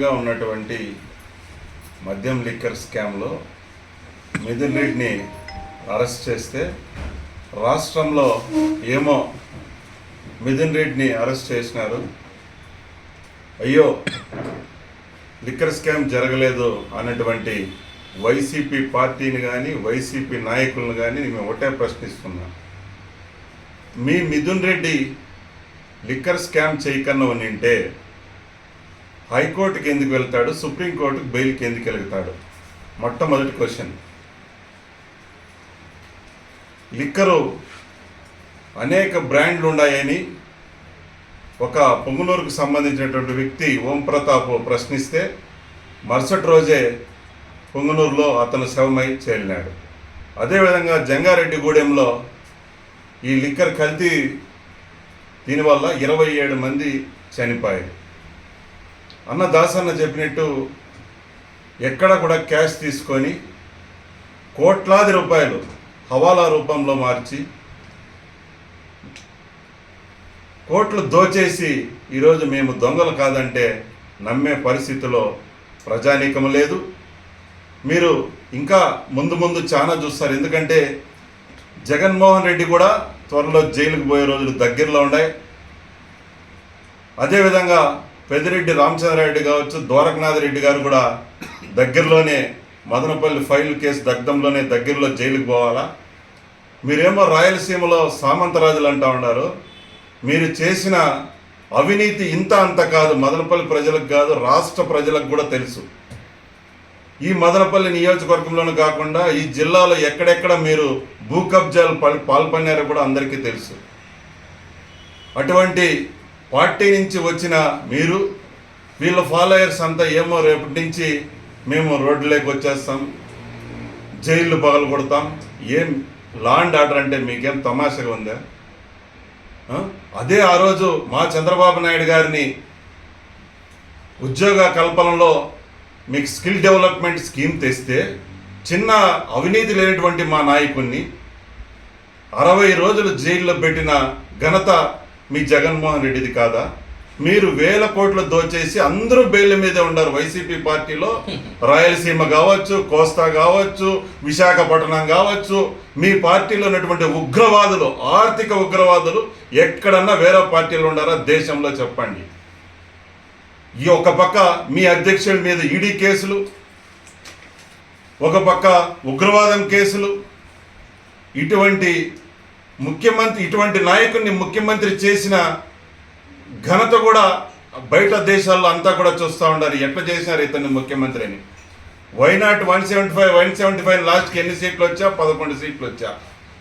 ఏ ఉన్నటువంటి మద్యం లిక్కర్ స్కామ్లో మిథున్ రెడ్డిని అరెస్ట్ చేస్తే రాష్ట్రంలో ఏమో మిథున్ రెడ్డిని అరెస్ట్ చేసినారు. అయ్యో లిక్కర్ స్కామ్ జరగలేదు అన్నటువంటి వైసీపీ పార్టీని కానీ వైసీపీ నాయకులను కానీ మేము ఒకటే ప్రశ్నిస్తున్నాం. మీ మిథున్ రెడ్డి లిక్కర్ స్కామ్ చేయకన్నా ఉంటే హైకోర్టుకి ఎందుకు వెళ్తాడు? సుప్రీంకోర్టుకి బెయిల్కి ఎందుకు వెళ్తాడు? మొట్టమొదటి క్వశ్చన్. లిక్కరు అనేక బ్రాండ్లు ఉన్నాయని ఒక పొంగునూరుకు సంబంధించినటువంటి వ్యక్తి ఓం ప్రతాప్ ప్రశ్నిస్తే మరుసటి రోజే పొంగునూరులో అతను శవమై చేరినాడు. అదేవిధంగా జంగారెడ్డిగూడెంలో ఈ లిక్కర్ కల్తీ దీనివల్ల ఇరవై ఏడు మంది చనిపోయారు. అన్న దాసన్న చెప్పినట్టు ఎక్కడ కూడా క్యాష్ తీసుకొని కోట్లాది రూపాయలు హవాలా రూపంలో మార్చి కోట్లు దోచేసి ఈరోజు మేము దొంగలు కాదంటే నమ్మే పరిస్థితిలో ప్రజానీకం లేదు. మీరు ఇంకా ముందు ముందు చాలా చూస్తారు. ఎందుకంటే జగన్మోహన్ రెడ్డి కూడా త్వరలో జైలుకు పోయే రోజులు దగ్గరలో ఉన్నాయి. అదేవిధంగా పెద్దిరెడ్డి రామచంద్రారెడ్డి కావచ్చు ద్వారకనాథ్ రెడ్డి గారు కూడా దగ్గరలోనే మదనపల్లి ఫైల్ కేసు దగ్ధంలోనే దగ్గరలో జైలుకు పోవాలా? మీరేమో రాయలసీమలో సామంతరాజులు అంటా ఉన్నారు. మీరు చేసిన అవినీతి ఇంత అంత కాదు మదనపల్లి ప్రజలకు కాదు రాష్ట్ర ప్రజలకు కూడా తెలుసు. ఈ మదనపల్లి నియోజకవర్గంలోనే కాకుండా ఈ జిల్లాలో ఎక్కడెక్కడ మీరు భూ కబ్జాలు పాల్పడినారో కూడా అందరికీ తెలుసు. అటువంటి పార్టీ నుంచి వచ్చిన మీరు వీళ్ళ ఫాలోయర్స్ అంతా ఏమో రేపటి నుంచి మేము రోడ్డులోకి వచ్చేస్తాం జైళ్ళు పగలు కొడతాం ఏం లాండ్ ఆర్డర్ అంటే మీకేం తమాషగా ఉందా? అదే ఆ రోజు మా చంద్రబాబు నాయుడు గారిని ఉద్యోగ కల్పనలో మీకు స్కిల్ డెవలప్మెంట్ స్కీమ్ తెస్తే చిన్న అవినీతి లేనటువంటి మా నాయకుడిని అరవై రోజులు జైల్లో పెట్టిన ఘనత మీ జగన్మోహన్ రెడ్డిది కాదా? మీరు వేల కోట్లు దోచేసి అందరూ బెయిల్ మీదే ఉన్నారు వైసీపీ పార్టీలో. రాయలసీమ కావచ్చు కోస్తా కావచ్చు విశాఖపట్నం కావచ్చు. మీ పార్టీలో ఉన్నటువంటి ఉగ్రవాదులు ఆర్థిక ఉగ్రవాదులు ఎక్కడన్నా వేరే పార్టీలు ఉన్నారా దేశంలో చెప్పండి. ఈ ఒక పక్క మీ అధ్యక్షుడి మీద ఈడీ కేసులు ఒక పక్క ఉగ్రవాదం కేసులు ఇటువంటి ముఖ్యమంత్రి ఇటువంటి నాయకుడిని ముఖ్యమంత్రి చేసిన ఘనత కూడా బయట దేశాల్లో అంతా కూడా చూస్తూ ఉండాలి. ఎట్లా చేసినారు ఇతన్ని ముఖ్యమంత్రి అని why not one seventy five one seventy five లాస్ట్కి ఎన్ని సీట్లు వచ్చా? పదకొండు సీట్లు వచ్చా?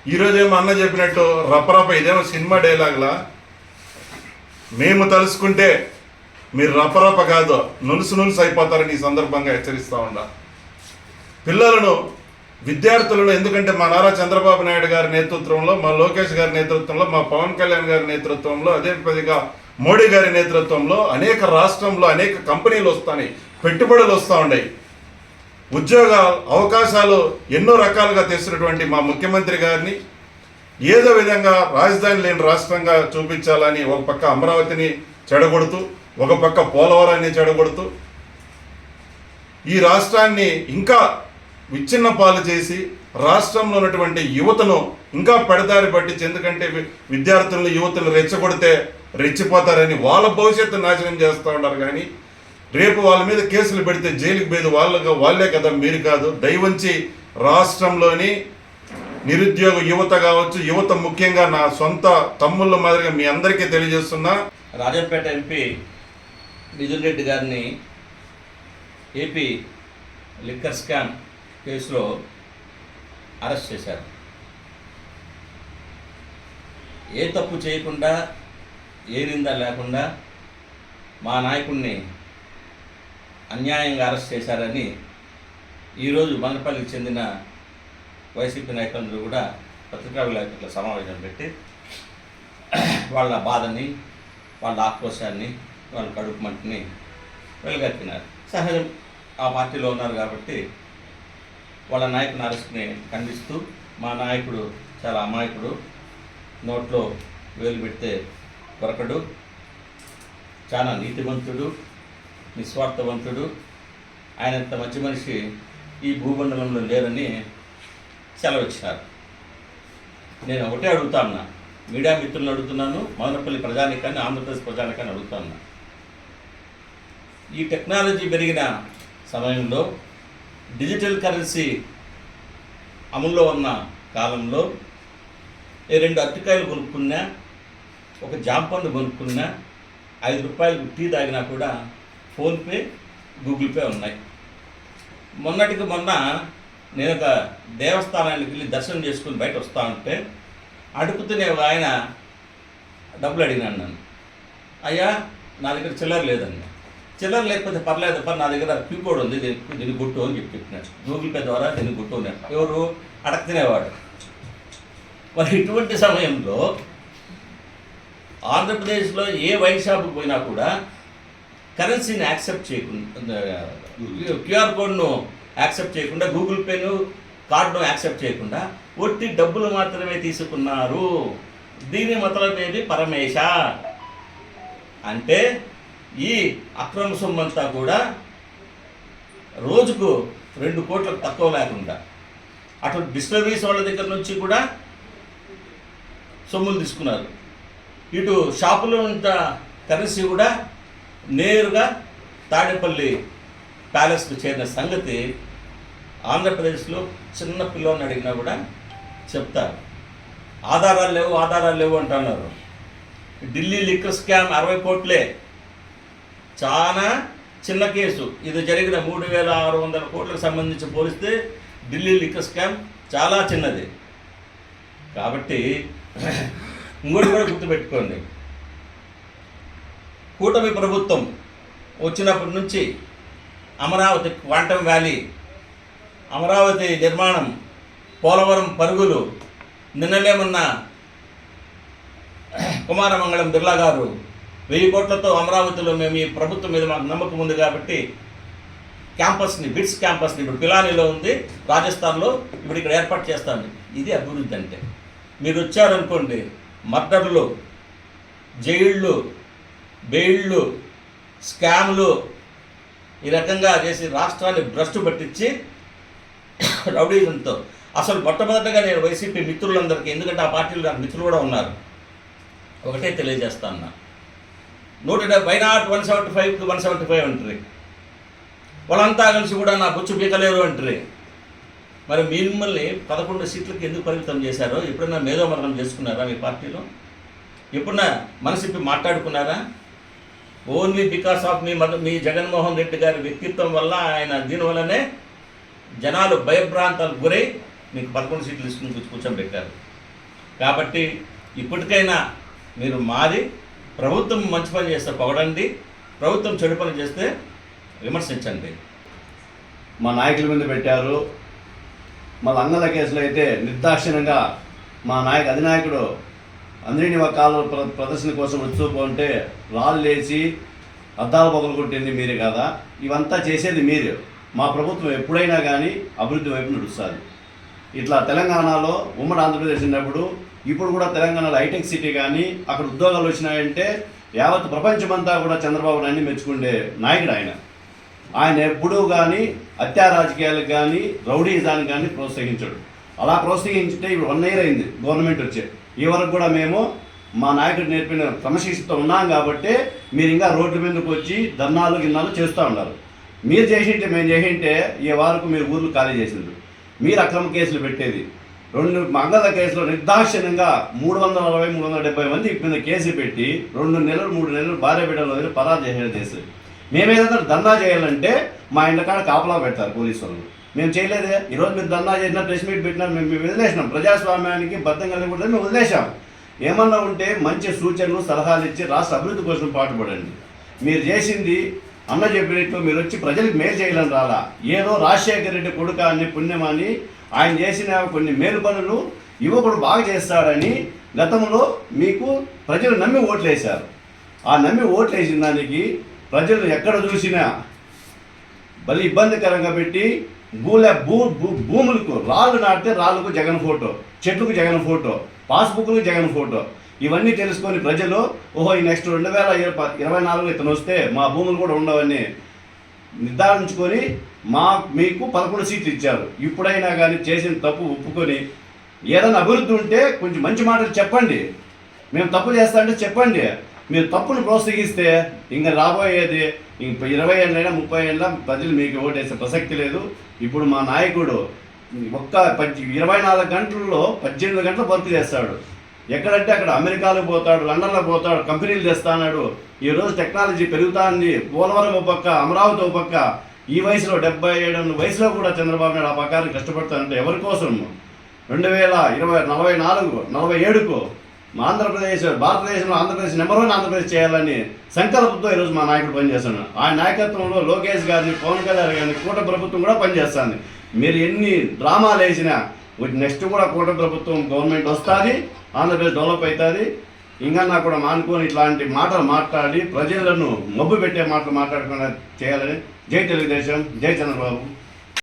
ఈరోజేమో అన్న చెప్పినట్టు రపరప ఇదేమో సినిమా డైలాగ్లా? మేము తలుసుకుంటే మీరు రపరప కాదు నులుసు నులుసు అయిపోతారని ఈ సందర్భంగా హెచ్చరిస్తూ ఉండాలి పిల్లలను విద్యార్థులను ఎందుకంటే మా నారా చంద్రబాబు నాయుడు గారి నేతృత్వంలో మా లోకేష్ గారి నేతృత్వంలో మా పవన్ కళ్యాణ్ గారి నేతృత్వంలో అదే పదిగా మోడీ గారి నేతృత్వంలో అనేక రాష్ట్రంలో అనేక కంపెనీలు వస్తాయి పెట్టుబడులు వస్తూ ఉన్నాయి. ఉద్యోగ అవకాశాలు ఎన్నో రకాలుగా తెస్తున్నటువంటి మా ముఖ్యమంత్రి గారిని ఏదో విధంగా రాజధాని లేని రాష్ట్రంగా చూపించాలని ఒక పక్క అమరావతిని చెడగొడుతూ ఒక పక్క పోలవరాన్ని చెడగొడుతూ ఈ రాష్ట్రాన్ని ఇంకా విచ్ఛిన్న పాలు చేసి రాష్ట్రంలో ఉన్నటువంటి యువతను ఇంకా పెడదారి పట్టించి ఎందుకంటే విద్యార్థులను యువతను రెచ్చగొడితే రెచ్చిపోతారని వాళ్ళ భవిష్యత్తు నాశనం చేస్తూ ఉన్నారు. కానీ రేపు వాళ్ళ మీద కేసులు పెడితే జైలుకి పోయేది వాళ్ళగా వాళ్ళే కదా మీరు కాదు. దయవంచి రాష్ట్రంలోని నిరుద్యోగ యువత కావచ్చు యువత ముఖ్యంగా నా సొంత తమ్ముళ్ళ మాదిరిగా మీ అందరికీ తెలియజేస్తున్నా. రాజంపేట ఎంపీ మిథున్ రెడ్డి గారిని ఏపీ లిక్కర్ స్కామ్ కేసులో అరెస్ట్ చేశారు. ఏ తప్పు చేయకుండా ఏ నింద లేకుండా మా నాయకుడిని అన్యాయంగా అరెస్ట్ చేశారని ఈరోజు మనపల్లికి చెందిన వైసీపీ నాయకులందరూ కూడా పత్రికా విలేకరుల సమావేశం పెట్టి వాళ్ళ బాధని వాళ్ళ ఆక్రోశాన్ని వాళ్ళ కడుపు మంటని వెలుగెత్తినారు. సహజం. ఆ పార్టీలో ఉన్నారు కాబట్టి వాళ్ళ నాయకుని అరెస్ట్ని ఖండిస్తూ మా నాయకుడు చాలా అమాయకుడు. నోట్లో వేలు పెడితే కొరకడు. చాలా నీతివంతుడు నిస్వార్థవంతుడు. ఆయనంత మంచి మనిషి ఈ భూమండలంలో లేరని సెలవిచ్చినారు. నేను ఒకటే అడుగుతా ఉన్నా. మీడియా మిత్రులను అడుగుతున్నాను మదనపల్లి ప్రజానికాన్ని ఆంధ్రప్రదేశ్ ప్రజానికాన్ని అడుగుతా ఉన్నా. ఈ టెక్నాలజీ పెరిగిన సమయంలో డిజిటల్ కరెన్సీ అమల్లో ఉన్న కాలంలో ఏ రెండు అరటికాయలు కొనుక్కున్నా ఒక జాంపండు కొనుక్కున్నా ఐదు రూపాయలు టీ తాగినా కూడా ఫోన్పే గూగుల్ పే ఉన్నాయి. మొన్నటికి మొన్న నేను ఒక దేవస్థానానికి వెళ్ళి దర్శనం చేసుకుని బయట వస్తా ఉంటే అడుగుతూనే ఒక ఆయన డబ్బులు అడిగినాను నన్ను. అయ్యా నా దగ్గర చిల్లర లేదండి. చిల్లర లేకపోతే పర్లేదు పని నా దగ్గర క్యూ కోడ్ ఉంది దీనికి దీన్ని గుట్టు అని చెప్పి చెప్పినాడు. గూగుల్ పే ద్వారా దీన్ని గుట్టు ఉన్నాడు ఎవరు? అడగతినేవాడు మరి ఇటువంటి సమయంలో ఆంధ్రప్రదేశ్లో ఏ వైన్ షాప్కి పోయినా కూడా కరెన్సీని యాక్సెప్ట్ చేయకుండా క్యూఆర్ కోడ్ను యాక్సెప్ట్ చేయకుండా గూగుల్ పేను కార్డును యాక్సెప్ట్ చేయకుండా ఒట్టి డబ్బులు మాత్రమే తీసుకున్నారు. దీని మతలబేది పరమేశ. అంటే ఈ అక్రమ సొమ్మంతా కూడా రోజుకు రెండు కోట్లకు తక్కువ లేకుండా అటు డిస్టర్బీస్ వాళ్ళ దగ్గర నుంచి కూడా సొమ్ములు తీసుకున్నారు. ఇటు షాపులో ఉన్న కరెన్సీ కూడా నేరుగా తాడేపల్లి ప్యాలెస్కు చేరిన సంగతి ఆంధ్రప్రదేశ్లో చిన్న పిల్లని అడిగినా కూడా చెప్తారు. ఆధారాలు లేవు ఆధారాలు లేవు అంటున్నారు. ఢిల్లీ లిక్కర్ స్కామ్ అరవై కోట్లే. చాలా చిన్న కేసు. ఇది జరిగిన మూడు వేల ఆరు వందల కోట్లకు సంబంధించి పోలిస్తే ఢిల్లీ లిక్కర్ స్కామ్ చాలా చిన్నది. కాబట్టి ఇంకోటి కూడా గుర్తుపెట్టుకోండి. కూటమి ప్రభుత్వం వచ్చినప్పటి నుంచి అమరావతి క్వాంటమ్ వ్యాలీ అమరావతి నిర్మాణం పోలవరం పరుగులు నిన్ననేమన్న కుమారమంగళం బిర్లా గారు వెయ్యి కోట్లతో అమరావతిలో మేము ఈ ప్రభుత్వం మీద మాకు నమ్మకం ఉంది కాబట్టి క్యాంపస్ని బిట్స్ క్యాంపస్ని ఇప్పుడు పిలానీలో ఉంది రాజస్థాన్లో ఇప్పుడు ఇక్కడ ఏర్పాటు చేస్తాను. ఇది అభివృద్ధి అంటే. మీరు వచ్చారనుకోండి మర్డర్లు జైళ్ళు బెయిళ్ళు స్కామ్లు ఈ రకంగా చేసి రాష్ట్రాన్ని భ్రష్టు పట్టించి రౌడీజంతో. అసలు మొట్టమొదటగా నేను వైసీపీ మిత్రులందరికీ ఎందుకంటే ఆ పార్టీలో నాకు మిత్రులు కూడా ఉన్నారు ఒకటే తెలియజేస్తాను ఉన్నా నూట డెబ్బై not one seventy five one seventy five అంటారు వాళ్ళంతా కలిసి కూడా నా బుచ్చు పీకలేరు అంటారు మరి మిమ్మల్ని పదకొండు సీట్లకు ఎందుకు పరిమితం చేశారో ఎప్పుడైనా మేధోమరణం చేసుకున్నారా మీ పార్టీలో? ఎప్పుడన్నా మనసిప్పి మాట్లాడుకున్నారా? ఓన్లీ బికాస్ ఆఫ్ మీ మద మీ జగన్మోహన్ రెడ్డి గారి వ్యక్తిత్వం వల్ల ఆయన దీనివల్లనే జనాలు భయభ్రాంతాలకు గురై మీకు పదకొండు సీట్లు ఇస్తుంది కూర్చోబెట్టారు. కాబట్టి ఇప్పటికైనా మీరు మారి ప్రభుత్వం మంచి పని చేస్తే పొగడండి ప్రభుత్వం చెడు పని చేస్తే విమర్శించండి. మా నాయకుల మీద పెట్టారు. మా లంగల కేసులో అయితే నిర్దాక్షిణ్యంగా మా నాయక అధినాయకుడు అందరిని ఒక కాలు ప్ర- ప్రదర్శన కోసం వచ్చుకుంటే రాళ్ళు లేచి అద్దాలు పొగలు కొట్టింది మీరే కదా. ఇవంతా చేసేది మీరు. మా ప్రభుత్వం ఎప్పుడైనా కానీ అభివృద్ధి వైపు నడుస్తుంది. ఇట్లా తెలంగాణలో ఉమ్మడి ఆంధ్రప్రదేశ్ ఉన్నప్పుడు ఇప్పుడు కూడా తెలంగాణలో హైటెక్ సిటీ కానీ అక్కడ ఉద్యోగాలు వచ్చినాయంటే యావత్ ప్రపంచమంతా కూడా చంద్రబాబు నాయుడిని మెచ్చుకుండే నాయకుడు ఆయన. ఆయన ఎప్పుడూ కానీ హత్యా రాజకీయాలకు కానీ రౌడీజానికి కానీ ప్రోత్సహించడు. అలా ప్రోత్సహించితే ఇప్పుడు వన్ ఇయర్ అయింది గవర్నమెంట్ వచ్చే. ఈ వరకు కూడా మేము మా నాయకుడు నేర్పిన క్రమశిక్షణతో ఉన్నాం కాబట్టి మీరు ఇంకా రోడ్ల మీదకి వచ్చి ధర్నాలు గిన్నాలు చేస్తూ ఉన్నారు. మీరు చేసింటే మేము చేసింటే ఈ వరకు మీరు ఊర్లు ఖాళీ చేసిండ్రు. మీరు అక్రమ కేసులు పెట్టేది. రెండు మంగళ కేసులో నిర్దాక్షిణ్యంగా మూడు వందల అరవై మూడు వందల డెబ్బై మంది మీద కేసు పెట్టి రెండు నెలలు మూడు నెలలు భార్య బిడ్డల వదిలి పరారు చేశారు. మేమేదైనా దందా చేయాలంటే మా ఇంటికాడ కాపలా పెడతారు పోలీసు వాళ్ళు. మేము చేయలేదే. ఈరోజు మీరు దందా చేసినా ప్రెస్ మీట్ పెట్టినా మేము మేము వదిలేసినాం. ప్రజాస్వామ్యానికి బద్దం కలిగి మేము వదిలేసాం ఏమన్నా ఉంటే మంచి సూచనలు సలహాలు ఇచ్చి రాష్ట్ర అభివృద్ధి కోసం పాటుపడండి. మీరు చేసింది అన్న చెప్పినట్టు మీరు వచ్చి ప్రజలకు మేలు చేయాలని రాలా. ఏదో రాజశేఖర రెడ్డి కొడుక అని పుణ్యమని ఆయన చేసిన కొన్ని మేలు పనులు యువకుడు బాగా చేస్తాడని గతంలో మీకు ప్రజలు నమ్మి ఓట్లేశారు. ఆ నమ్మి ఓట్లేసిన దానికి ప్రజలు ఎక్కడ చూసినా బలి ఇబ్బందికరంగా పెట్టి భూల భూ భూ- భూములకు రాళ్ళు నాటితే రాళ్ళకు జగన్ ఫోటో చెట్లకు జగన్ ఫోటో పాస్బుక్లకు జగన్ ఫోటో. ఇవన్నీ తెలుసుకొని ప్రజలు ఓహో ఈ నెక్స్ట్ రెండు వేల ఇరవై ఇరవై నాలుగు ఇతను వస్తే మా భూములు కూడా ఉండవని నిర్ధారించుకొని మా మీకు పదకొండు సీట్లు ఇచ్చారు. ఇప్పుడైనా కానీ చేసిన తప్పు ఒప్పుకొని ఏదైనా అభివృద్ధి ఉంటే కొంచెం మంచి మాటలు చెప్పండి. మేము తప్పు చేస్తా అంటే చెప్పండి. మీరు తప్పును ప్రోత్సహిస్తే ఇంకా రాబోయేది ఇంక ఇరవై ఏళ్ళైనా ముప్పై ఏళ్ళ ప్రజలు మీకు ఓటేసే ప్రసక్తి లేదు. ఇప్పుడు మా నాయకుడు ఒక్క పద్దె ఇరవై నాలుగు గంటల్లో పద్దెనిమిది గంటలు వర్క్ చేస్తాడు. ఎక్కడంటే అక్కడ అమెరికాలో పోతాడు లండన్లో పోతాడు కంపెనీలు తెస్తాడు ఈరోజు టెక్నాలజీ టెక్నాలజీ పెరుగుతాంది పోలవరం ఒక పక్క అమరావతి ఒక పక్క. ఈ వయసులో డెబ్బై ఏడు వయసులో కూడా చంద్రబాబు నాయుడు ఆ ప్రకారం కష్టపడతానంటే ఎవరి కోసం? రెండు వేల ఇరవై నలభై నాలుగు నలభై ఏడుకు మా ఆంధ్రప్రదేశ్ భారతదేశంలో ఆంధ్రప్రదేశ్ నెంబర్ వన్ ఆంధ్రప్రదేశ్ చేయాలని సంకల్పంతో ఈరోజు మా నాయకుడు పనిచేస్తున్నాడు. ఆ నాయకత్వంలో లోకేష్ గారిని పవన్ కళ్యాణ్ గారిని కూట ప్రభుత్వం కూడా పనిచేస్తుంది. మీరు ఎన్ని డ్రామాలు వేసినా నెక్స్ట్ కూడా కోట ప్రభుత్వం గవర్నమెంట్ వస్తుంది ఆంధ్రప్రదేశ్ డెవలప్ అవుతుంది. ఇంకా నాకు కూడా మానుకొని ఇట్లాంటి మాటలు మాట్లాడి ప్రజలను మబ్బు పెట్టే మాటలు మాట్లాడకుండా చేయాలని జై తెలుగుదేశం జై చంద్రబాబు.